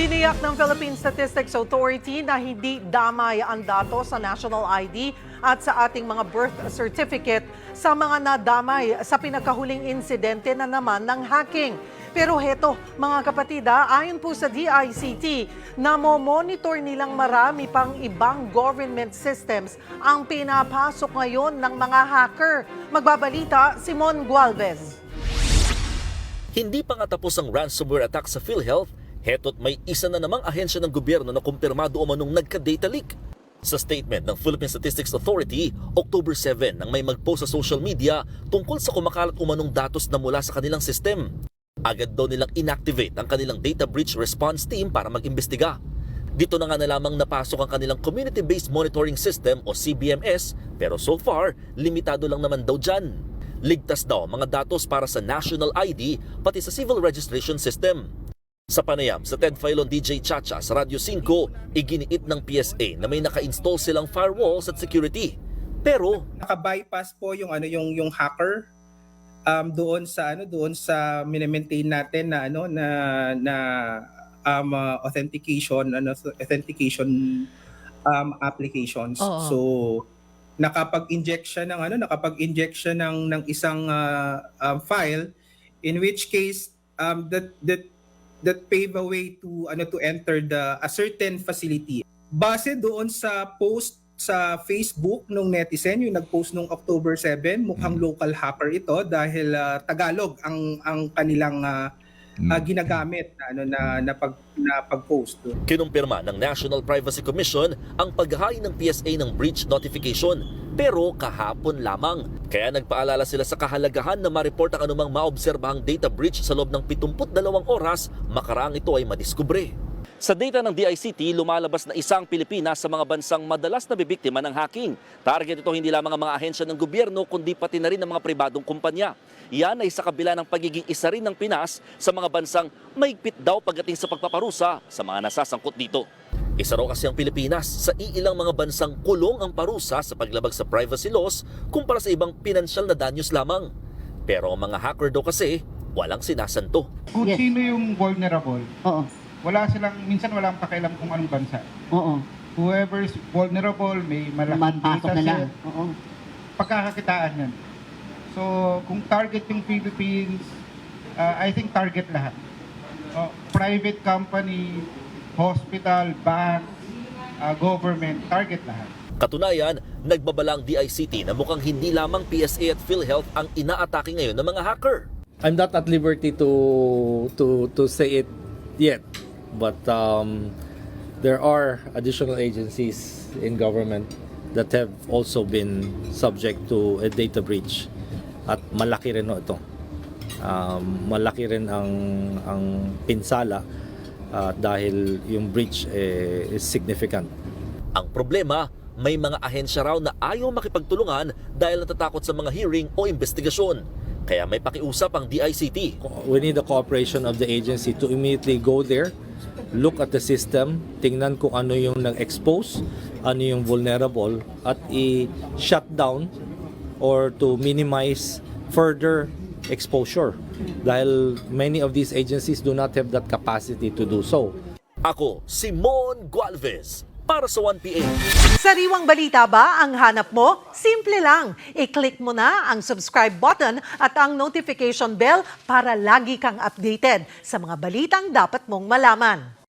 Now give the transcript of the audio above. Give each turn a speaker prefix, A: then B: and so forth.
A: Tiniyak ng Philippine Statistics Authority na hindi damay ang datos sa National ID at sa ating mga birth certificate sa mga nadamay sa pinakahuling insidente na naman ng hacking. Pero heto, mga kapatid, ah, ayon po sa DICT, namo-monitor nilang marami pang ibang government systems ang pinapasok ngayon ng mga hacker. Magbabalita, Simon Gualvez.
B: Hindi pa nga tapos ang ransomware attack sa PhilHealth, heto't may isa na namang ahensya ng gobyerno na kumpirmado umanong nagka-data leak. Sa statement ng Philippine Statistics Authority, October 7 nang may mag-post sa social media tungkol sa kumakalat umanong datos na mula sa kanilang system. Agad daw nilang inactivate ang kanilang data breach response team para mag-imbestiga. Dito na nga na lamang napasok ang kanilang Community-Based Monitoring System o CBMS pero so far, limitado lang naman daw dyan. Ligtas daw mga datos para sa National ID pati sa Civil Registration System. Sa panayam sa Ted Filon DJ Chacha sa Radyo 5, iginiit ng PSA na may naka-install silang firewalls at security. Pero
C: naka-bypass po yung ano yung yung hacker um doon sa ano doon sa mini-maintain natin na ano na na um uh, authentication ano authentication um applications.
A: Oo.
C: So nakapag-inject siya ng ano nakapag-inject siya ng ng isang uh, um, file in which case um that that that pave a way to ano to enter the a certain facility. Base doon sa post sa Facebook nung netizen yung nag-post nung October 7 mukhang local hacker ito dahil ah, Tagalog ang ang kanilang ah, ah, ginagamit na ano na na pag na pag-post.
B: Kinumpirma ng National Privacy Commission ang paghahain ng PSA ng breach notification. Pero kahapon lamang. Kaya nagpaalala sila sa kahalagahan na ma-report ang anumang maobserbahang data breach sa loob ng 72 oras makaraang ito ay madiskubre. Sa data ng DICT, lumalabas na isang Pilipinas sa mga bansang madalas na bibiktima ng hacking. Target ito hindi lamang ang mga ahensya ng gobyerno kundi pati na rin ng mga pribadong kumpanya. Yan ay sa kabila ng pagiging isa rin ng Pinas sa mga bansang maigpit daw pagdating sa pagpaparusa sa mga nasasangkot dito. Isa raw kasi ang Pilipinas sa iilang mga bansang kulong ang parusa sa paglabag sa privacy laws kumpara sa ibang pinansyal na danyos lamang. Pero ang mga hacker daw kasi walang sinasanto.
D: Kung
E: Yes.
D: sino yung vulnerable,
E: Oo.
D: wala silang, minsan walang pakialam kung anong bansa.
E: Oo.
D: Whoever is vulnerable, may malaking
E: Mapasok
D: data
E: na lang.
D: set,
E: Oo.
D: pagkakakitaan yan. So, kung target yung Philippines, uh, I think target lahat. Uh, private company, hospital, bank, uh, government, target lahat.
B: Katunayan, nagbabalang DICT na mukhang hindi lamang PSA at PhilHealth ang inaatake ngayon ng mga hacker.
F: I'm not at liberty to to to say it yet, but um, there are additional agencies in government that have also been subject to a data breach at malaki rin no ito. Um, malaki rin ang ang pinsala uh, dahil yung breach eh, is significant.
B: Ang problema, may mga ahensya raw na ayaw makipagtulungan dahil natatakot sa mga hearing o investigasyon. Kaya may pakiusap ang DICT.
F: we need the cooperation of the agency to immediately go there, look at the system, tingnan kung ano yung nag-expose, ano yung vulnerable, at i-shut down or to minimize further exposure. Dahil many of these agencies do not have that capacity to do so.
B: Ako, Simon Gualvez, para sa 1PA.
A: Sariwang balita ba ang hanap mo? Simple lang. I-click mo na ang subscribe button at ang notification bell para lagi kang updated sa mga balitang dapat mong malaman.